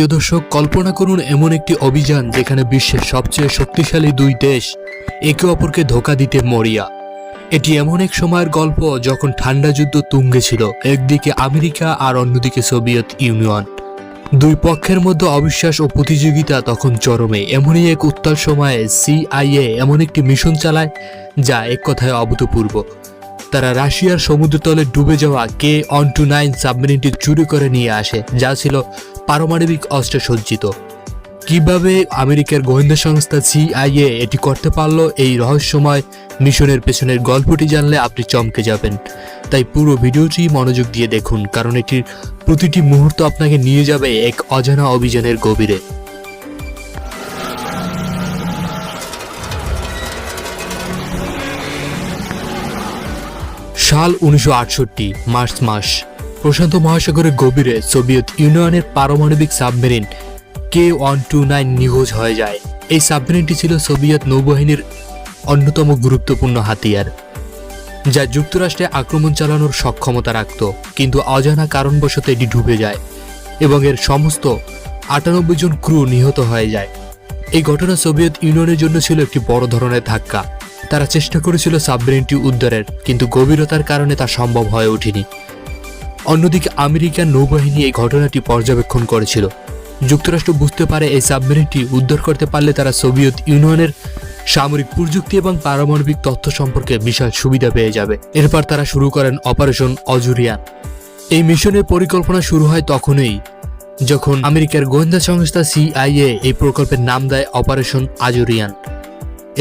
প্রিয় দর্শক, কল্পনা করুন এমন একটি অভিযান যেখানে বিশ্বের সবচেয়ে শক্তিশালী দুই দেশ একে অপরকে ধোকা দিতে মরিয়া। এটি এমন এক সময়ের গল্প যখন ঠান্ডা যুদ্ধ তুঙ্গে ছিল, একদিকে আমেরিকা আর অন্যদিকে সোভিয়েত ইউনিয়ন। দুই পক্ষের মধ্যে অবিশ্বাস ও প্রতিযোগিতা তখন চরমে। এমনই এক উত্তাল সময়ে সিআইএ এমন একটি মিশন চালায় যা এক কথায় অভূতপূর্ব। তারা রাশিয়ার সমুদ্রতলে ডুবে যাওয়া কে অন টু নাইন সাবমেরিনটি চুরি করে নিয়ে আসে, যা ছিল পারমাণবিক অস্ত্রে সজ্জিত। কীভাবে আমেরিকার গোয়েন্দা সংস্থা সিআইএ এটি করতে পারল এই রহস্যময় মিশনের পেছনের গল্পটি জানলে আপনি চমকে যাবেন। তাই পুরো ভিডিওটি মনোযোগ দিয়ে দেখুন, কারণ এটির প্রতিটি মুহূর্ত আপনাকে নিয়ে যাবে এক অজানা অভিযানের গভীরে। সাল উনিশশো আটষট্টি, মার্চ মাস। প্রশান্ত মহাসাগরের গভীরে সোভিয়েত ইউনিয়নের পারমাণবিক submarine K one two nine নিখোঁজ হয়ে যায়। এই সাবমেরিনটি ছিল সোভিয়েত নৌবাহিনীর অন্যতম গুরুত্বপূর্ণ হাতিয়ার, যা যুক্তরাষ্ট্রে আক্রমণ চালানোর সক্ষমতা রাখত, কিন্তু অজানা কারণবশত এটি ডুবে যায় এবং এর সমস্ত আটানব্বই জন ক্রু নিহত হয়ে যায়। এই ঘটনা সোভিয়েত ইউনিয়নের জন্য ছিল একটি বড় ধরনের ধাক্কা। তারা চেষ্টা করেছিল সাবমেরিনটি উদ্ধারের, কিন্তু গভীরতার কারণে তা সম্ভব হয়ে ওঠেনি। অন্যদিকে আমেরিকান নৌবাহিনী এই ঘটনাটি পর্যবেক্ষণ করেছিল। যুক্তরাষ্ট্র বুঝতে পারে এই সাবমেরিনটি উদ্ধার করতে পারলে তারা সোভিয়েত ইউনিয়নের সামরিক প্রযুক্তি এবং পারমাণবিক তথ্য সম্পর্কে বিশাল সুবিধা পেয়ে যাবে। এরপর তারা শুরু করেন অপারেশন অজুরিয়ান এই মিশনের পরিকল্পনা শুরু হয় তখনই, যখন আমেরিকার গোয়েন্দা সংস্থা সিআইএ এই প্রকল্পের নাম দেয় অপারেশন আজুরিয়ান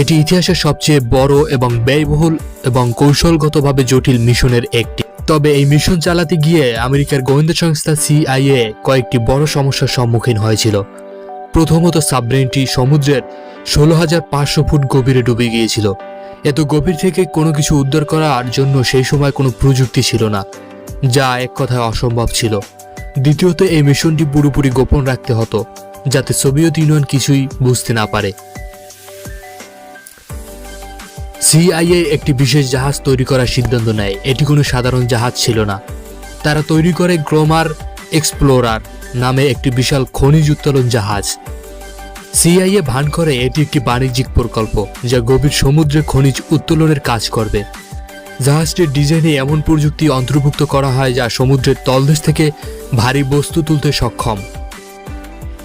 এটি ইতিহাসের সবচেয়ে বড় এবং ব্যয়বহুল এবং কৌশলগতভাবে জটিল মিশনের একটি। তবে এই মিশন চালাতে গিয়ে আমেরিকার গোয়েন্দা সংস্থা সিআইএ কয়েকটি বড় সমস্যার সম্মুখীন হয়েছিল। প্রথমত সাবমেরিনটি সমুদ্রের ষোলো হাজার পাঁচশো ফুট গভীরে ডুবে গিয়েছিল। এত গভীর থেকে কোনো কিছু উদ্ধার করার জন্য সেই সময় কোনো প্রযুক্তি ছিল না, যা এক কথায় অসম্ভব ছিল। দ্বিতীয়ত, এই মিশনটি পুরোপুরি গোপন রাখতে হতো, যাতে সোভিয়েত ইউনিয়ন কিছুই বুঝতে না পারে। সিআইএ একটি বিশেষ জাহাজ তৈরি করার সিদ্ধান্ত নেয়। এটি কোনো সাধারণ জাহাজ ছিল না। তারা তৈরি করে গ্রোমার এক্সপ্লোরার নামে একটি বিশাল খনিজ উত্তোলন জাহাজ। সিআইএ ভান করে এটি একটি বাণিজ্যিক প্রকল্প যা গভীর সমুদ্রে খনিজ উত্তোলনের কাজ করবে। জাহাজটির ডিজাইনে এমন প্রযুক্তি অন্তর্ভুক্ত করা হয় যা সমুদ্রের তলদেশ থেকে ভারী বস্তু তুলতে সক্ষম।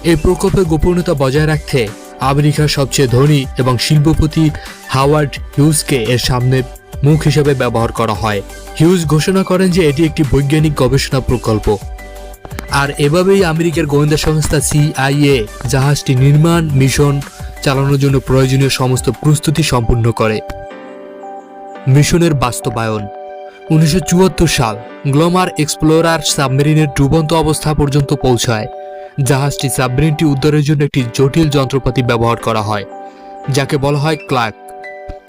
এই প্রকল্পের গোপনীয়তা বজায় রাখতে আমেরিকার সবচেয়ে ধনী এবং শিল্পপতি হাওয়ার্ড হিউজকে এর সামনে মুখ হিসেবে ব্যবহার করা হয়। হিউজ ঘোষণা করেন যে এটি একটি বৈজ্ঞানিক গবেষণা প্রকল্প। আর এভাবেই আমেরিকার গোয়েন্দা সংস্থা সিআইএ জাহাজটি নির্মাণ, মিশন চালানোর জন্য প্রয়োজনীয় সমস্ত প্রস্তুতি সম্পূর্ণ করে। মিশনের বাস্তবায়ন। উনিশশো চুয়াত্তর সাল গ্লোমার এক্সপ্লোরার সাবমেরিনের ডুবন্ত অবস্থা পর্যন্ত পৌঁছায়। জাহাজটি সাবমেরিনটি উদ্ধারের জন্য একটি জটিল যন্ত্রপাতি ব্যবহার করা হয়, যাকে বলা হয় ক্লার্ক।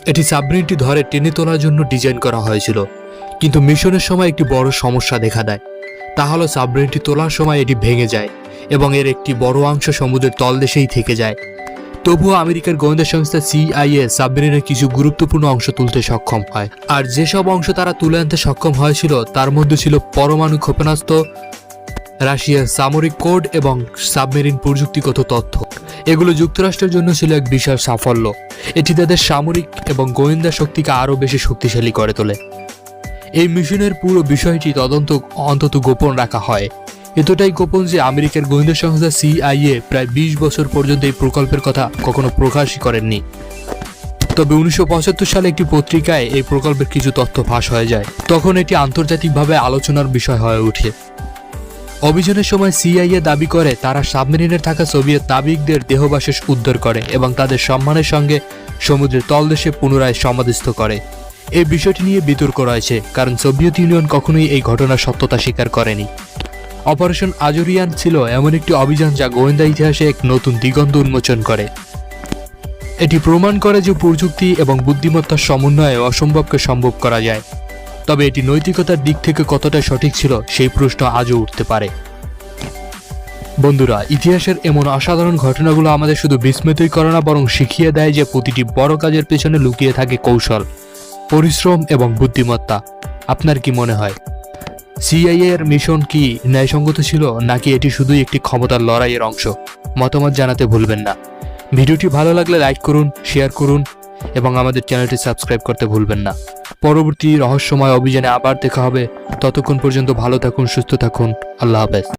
এটি সাবমেরিনটি ধরে টেনে তোলার জন্য ডিজাইন করা হয়েছিল, কিন্তু মিশনের সময় একটি বড় সমস্যা দেখা দেয়। তা হলো সাবমেরিনটি তোলার সময় এটি ভেঙে যায় এবং এর একটি বড় অংশ সমুদ্রের তলদেশেই থেকে যায়। তবুও আমেরিকার গোয়েন্দা সংস্থা সিআইএ সাবমেরিনের কিছু গুরুত্বপূর্ণ অংশ তুলতে সক্ষম হয়। আর যেসব অংশ তারা তুলে আনতে সক্ষম হয়েছিল, তার মধ্যে ছিল পরমাণু ক্ষেপণাস্ত্র রাশিয়ার সামরিক কোড এবং সাবমেরিন প্রযুক্তিগত তথ্য। এগুলো যুক্তরাষ্ট্রের জন্য ছিল এক বিশাল সাফল্য। এটি তাদের সামরিক এবং গোয়েন্দা শক্তিকে আরও বেশি শক্তিশালী করে তোলে। এই মিশনের পুরো বিষয়টি তদন্ত অন্তত গোপন রাখা হয়। এতটাই গোপন যে আমেরিকার গোয়েন্দা সংস্থা সিআইএ প্রায় বিশ বছর পর্যন্ত এই প্রকল্পের কথা কখনো প্রকাশই করেননি। তবে উনিশশো পঁচাত্তর সালে একটি পত্রিকায় এই প্রকল্পের কিছু তথ্য ফাঁস হয়ে যায়। তখন এটি আন্তর্জাতিকভাবে আলোচনার বিষয় হয়ে ওঠে। অভিযানের সময় সিআইএ দাবি করে, তারা সাবমেরিনে থাকা সোভিয়েত নাবিকদের দেহবাশেষ উদ্ধার করে এবং তাদের সম্মানের সঙ্গে সমুদ্রের তলদেশে পুনরায় সমাধিস্থ করে। এই বিষয়টি নিয়ে বিতর্ক রয়েছে, কারণ সোভিয়েত ইউনিয়ন কখনোই এই ঘটনার সত্যতা স্বীকার করেনি। অপারেশন আজরিয়ান ছিল এমন একটি অভিযান যা গোয়েন্দা ইতিহাসে এক নতুন দিগন্ত উন্মোচন করে। এটি প্রমাণ করে যে প্রযুক্তি এবং বুদ্ধিমত্তার সমন্বয়ে অসম্ভবকে সম্ভব করা যায়। তবে এটি নৈতিকতার দিক থেকে কতটা সঠিক ছিল সেই প্রশ্ন আজও উঠতে পারে। বন্ধুরা, ইতিহাসের এমন অসাধারণ ঘটনাগুলো আমাদের শুধু বিস্মিতই করে না, বরং শিখিয়ে দেয় যে প্রতিটি বড় কাজের পেছনে লুকিয়ে থাকে কৌশল, পরিশ্রম এবং বুদ্ধিমত্তা। আপনার কি মনে হয়? সিআইএ এর মিশন কি ন্যায়সঙ্গত ছিল, নাকি এটি শুধুই একটি ক্ষমতার লড়াইয়ের অংশ? মতামত জানাতে ভুলবেন না। ভিডিওটি ভালো লাগলে লাইক করুন, শেয়ার করুন, এবং আমাদের চ্যানেলটি সাবস্ক্রাইব করতে ভুলবেন না। পরবর্তী রহস্যময় অভিযানে আবার দেখা হবে। ততক্ষণ পর্যন্ত ভালো থাকুন সুস্থ থাকুন। আল্লাহ হাফেজ।